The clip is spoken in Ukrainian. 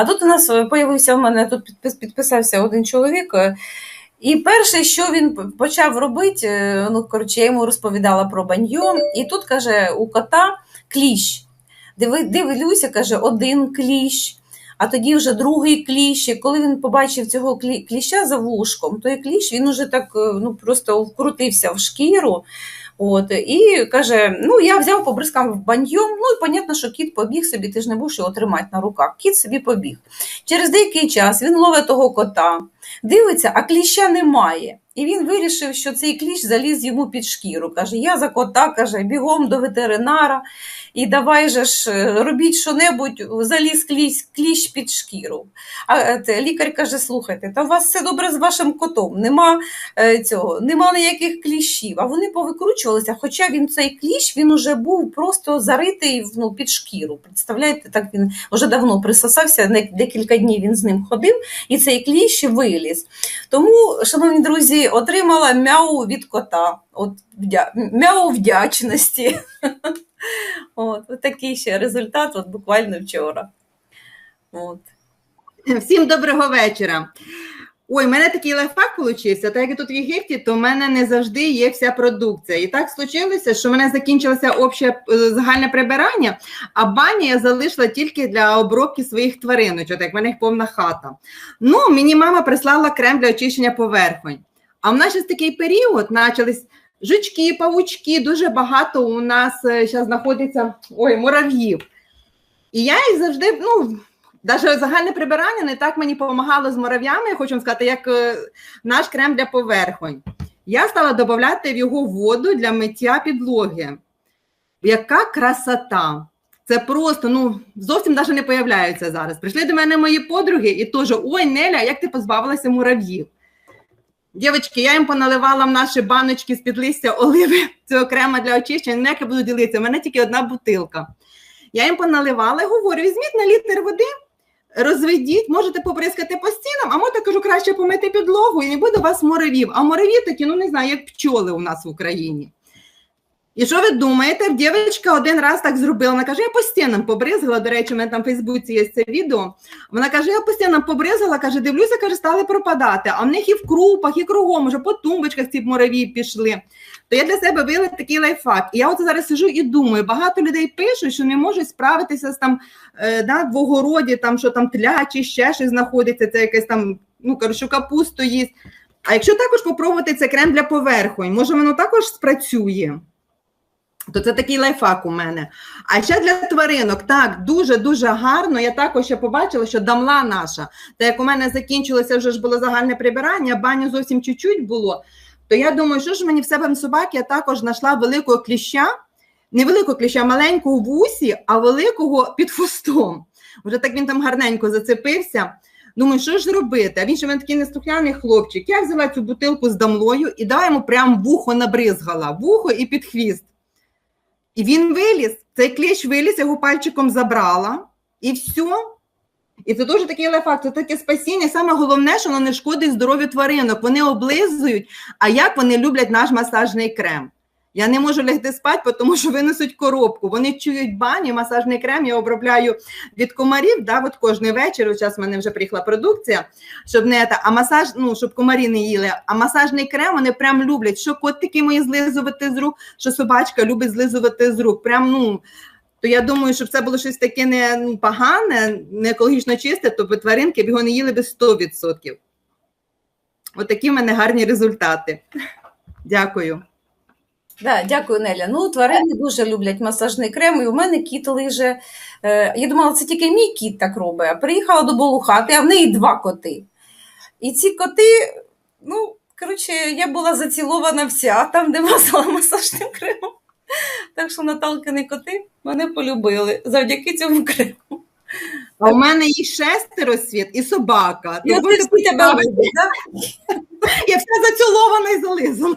А тут у нас появився у мене тут підпис, підписався один чоловік. е, І перше, що він почав робити, е, ну коротше, я йому розповідала про баньйом, і тут каже, у кота кліщ. Диви, дивлюся, каже, один кліщ, а тоді вже другий кліщ. І коли він побачив цього кліща за вушком, той кліщ він уже так е, ну, просто вкрутився в шкіру. От, і каже: ну, я взяв, побризкав в баньйом. Ну, і понятно, що кіт побіг собі, ти ж не будеш його тримати на руках. Кіт собі побіг. Через деякий час він ловить того кота, дивиться, а кліща немає. І він вирішив, що цей кліщ заліз йому під шкіру. Каже: Я за кота, каже, бігом до ветеринара, і давай же ж е, робіть що-небудь, заліз кліщ, кліщ під шкіру. А е, те, лікар каже: слухайте, та у вас все добре з вашим котом, нема е, цього, нема ніяких кліщів. А вони повикручувалися, хоча він цей кліщ він уже був просто заритий ну, під шкіру. Представляєте, так він вже давно присосався, декілька днів він з ним ходив, і цей кліщ виліз. Тому, шановні друзі, отримала мяу від кота. От вдя... мяу вдячності. От, от такий ще результат, от буквально вчора. От. Всім доброго вечора. Ой, в мене такий лайфхак получився. Так як я тут в Єгипті, то в мене не завжди є вся продукція. І так случилося, що в мене закінчилося обще е, загальне прибирання, а баню я залишила тільки для обробки своїх твариночок, як в мене їх повна хата. Ну, мені мама прислала крем для очищення поверхонь. А в нас такий період почались жучки, павучки, дуже багато у нас зараз знаходиться ой, мурав'їв. І я їх завжди, ну. Навіть загальне прибирання не так мені допомагало з мурав'ями, я хочу вам сказати, як е, наш крем для поверхонь. Я стала додавати в його воду для миття підлоги. Яка красота! Це просто ну зовсім навіть не появляються зараз. Прийшли до мене мої подруги і теж ой, Неля, як ти позбавилася мурав'їв? Дівчатки, я їм поналивала в наші баночки з-під листя оливи цього крема для очищення. Не як я буду ділитися, у мене тільки одна бутилка. Я їм поналивала і говорю: візьміть на літр води, розведіть, можете побризкати по стінам, а можете кажу, краще помити підлогу і не буде у вас моревів. А мураві такі, ну не знаю, як пчоли у нас в Україні. І що ви думаєте? Дівчинка один раз так зробила. Вона каже, я по стінам побризгала. До речі, у мене там в Фейсбуці є це відео. Вона каже: я по стінам побризгала, каже, дивлюся, каже, стали пропадати. А в них і в крупах, і кругом, уже по тумбочках ці муравії пішли. То я для себе вивела такий лайфхак. І я от зараз сижу і думаю, багато людей пишуть, що не можуть справитися з там е, да, в огороді, там що там тля чи ще щось знаходиться, це якесь там, ну коротше, капусту їсть. А якщо також попробувати це крем для поверхонь, може воно також спрацює. То це такий лайфхак у мене. А ще для тваринок, так, дуже-дуже гарно. Я також ще побачила, що дамла наша, та як у мене закінчилося вже ж було загальне прибирання, баню зовсім чуть-чуть було. То я думаю, що ж мені в себе в собаки я також знайшла великого кліща, не великого кліща, маленького в усі, а великого під хвостом. Вже так він там гарненько зацепився. Думаю, що ж робити? А він ще в мене такий неслухняний хлопчик. Я взяла цю бутилку з дамлою і давай йому прямо вухо набризгала, вухо і під хвіст. І він виліз, цей кліщ виліз, його пальчиком забрала, і все. І це дуже такий лайфхак, це таке спасіння. Саме головне, що воно не шкодить здоров'ю тваринок. Вони облизують, а як вони люблять наш масажний крем. Я не можу лягти спати, тому що винесуть коробку. Вони чують баню, масажний крем я обробляю від комарів. Да, от кожний вечір. Зараз в мене вже приїхала продукція, щоб не та, а масаж, ну щоб комарі не їли. А масажний крем вони прям люблять. Що котики мої злизувати з рук, що собачка любить злизувати з рук. Прям ну. То я думаю, щоб це було щось таке не ну, погане, не екологічно чисте, то би тваринки б його не їли би 100%. Отакі в мене гарні результати. Дякую. Да, дякую, Неля. Ну, тварини дуже люблять масажний крем, і у мене кіт лиже. Е, я думала, це тільки мій кіт так робить. А приїхала до Болухати, а в неї два коти. І ці коти, ну, коротше, я була зацілована вся там, де мазала масажним кремом. Так що Наталкини коти мене полюбили завдяки цьому крему. А у мене і шестеро світ, і собака. Я То будете всі тебе да? Я вся зацілована і зализана.